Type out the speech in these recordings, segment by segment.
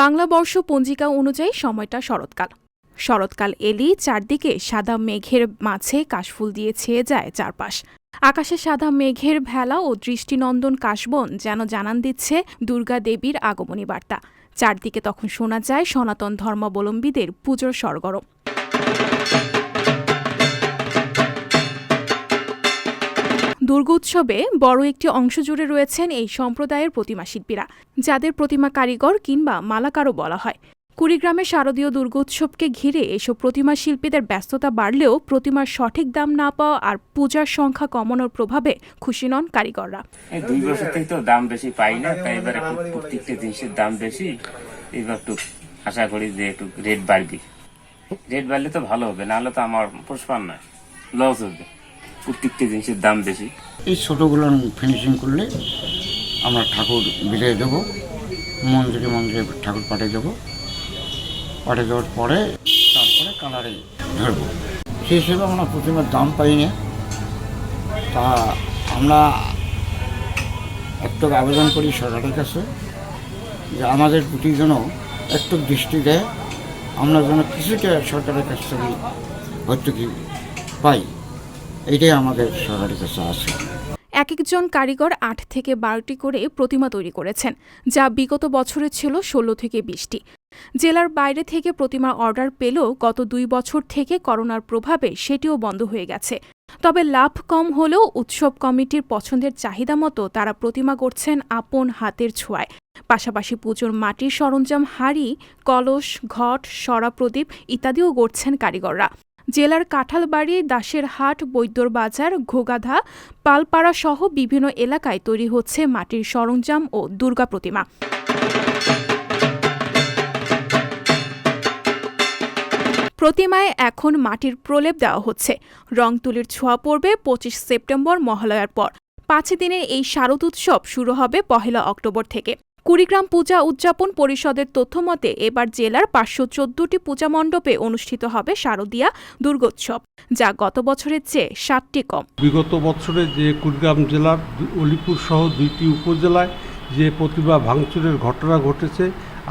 বাংলা বর্ষ পঞ্জিকা অনুযায়ী সময়টা শরৎকাল। শরৎকাল এলি চারদিকে সাদা মেঘের মাঝে কাশফুল দিয়ে ছেয়ে যায় চারপাশ। আকাশে সাদা মেঘের ভেলা ও দৃষ্টিনন্দন কাশবন যেন জানান দিচ্ছে দুর্গা দেবীর আগমনী বার্তা। চারদিকে তখন শোনা যায় সনাতন ধর্মাবলম্বীদের পুজোর সরগরম। দুর্গোৎসবে বড় একটি অংশ জুড়ে রয়েছেন এই সম্প্রদায়ের প্রতিমা শিল্পীরা, যাদের প্রতিমা কারিগর কিংবা মালাকারও বলা হয়। কুড়িগ্রামের শারদীয় দুর্গোৎসবকে ঘিরে এসব প্রতিমা শিল্পীদের ব্যস্ততা বাড়লেও প্রতিমার সঠিক দাম না পাওয়া আর পূজার সংখ্যা কমানোর প্রভাবে খুশি নন কারিগররা। দুই বছর থেকে তো দাম বেশি পাই না, তাই এবার প্রত্যেকটা জিনিসের দাম বেশি। এবার একটু আশা করি যে একটু রেট বাড়বে। রেট বাড়লে তো ভালো হবে, নাহলে তো আমার পুষ্পান না লস হবে। প্রত্যেকটা জিনিসের দাম বেশি। এই ছোটোগুলো ফিনিশিং করলে আমরা ঠাকুর বিলিয়ে দেবো মন্দিরে মন্দিরে ঠাকুর পাঠিয়ে দেবো। পাঠিয়ে দেওয়ার পরে তারপরে কালারে ধরবো। সেই হিসেবে আমরা প্রতিমার দাম পাই না তা আমরা একটু আবেদন করি সরকারের কাছে যে আমাদের প্রতি যেন একটু দৃষ্টি দেয়, আমরা যেন কিছুটা সরকারের কাছ থেকে ভর্তুকি পাই। এটাই আমাদের সরকারের কাছে আছে এক একজন কারিগর আট থেকে বারোটি করে প্রতিমা তৈরি করেছেন, যা বিগত বছরে ছিল ষোলো থেকে বিশটি। জেলার বাইরে থেকে প্রতিমার অর্ডার পেলেও গত দুই বছর থেকে করোনার প্রভাবে সেটিও বন্ধ হয়ে গেছে। তবে লাভ কম হলেও উৎসব কমিটির পছন্দের চাহিদা মতো তারা প্রতিমা করছেন আপন হাতের ছোঁয়ায়। পাশাপাশি পুজোর মাটির সরঞ্জাম হাড়ি, কলস, ঘট সরা প্রদীপ ইত্যাদিও গড়ছেন কারিগররা। জেলার কাঁঠালবাড়ি দাসের হাট বৈদ্যর বাজার ঘোগাধা, পালপাড়া সহ বিভিন্ন এলাকায় তৈরি হচ্ছে মাটির সরঞ্জাম ও দুর্গা প্রতিমা। প্রতিমায় এখন মাটির প্রলেপ দেওয়া হচ্ছে। রং তুলির ছোঁয়া পড়বে পঁচিশ সেপ্টেম্বর মহালয়ার পর। পাঁচ দিনের এই শারদ উৎসব শুরু হবে পহেলা অক্টোবর থেকে। কুড়িগ্রাম পূজা উদযাপন পরিষদের তথ্যমতে, এবার জেলার পাঁচশো চোদ্দটি পূজা মণ্ডপে অনুষ্ঠিত হবে শারদীয়া দুর্গোৎসব, যা গত বছরের চেয়ে সাতটি কম। বিগত বছরে যে কুড়িগ্রাম জেলার অলিপুর সহ দুইটি উপজেলায় যে প্রতিভা ভাঙচুরের ঘটনা ঘটেছে,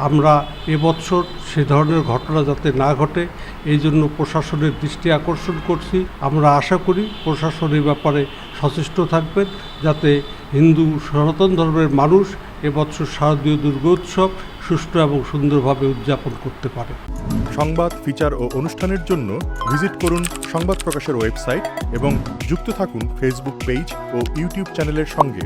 আমরা এবছর সে ধরনের ঘটনা যাতে না ঘটে, এই জন্য প্রশাসনের দৃষ্টি আকর্ষণ করছি। আমরা আশা করি প্রশাসন এ ব্যাপারে সচেষ্ট থাকবেন, যাতে হিন্দু সনাতন ধর্মের মানুষ এবছর শারদীয় দুর্গোৎসব সুষ্ঠু এবং সুন্দরভাবে উদযাপন করতে পারে। সংবাদ, ফিচার ও অনুষ্ঠানের জন্য ভিজিট করুন সংবাদ প্রকাশের ওয়েবসাইট এবং যুক্ত থাকুন ফেসবুক পেজ ও ইউটিউব চ্যানেলের সঙ্গে।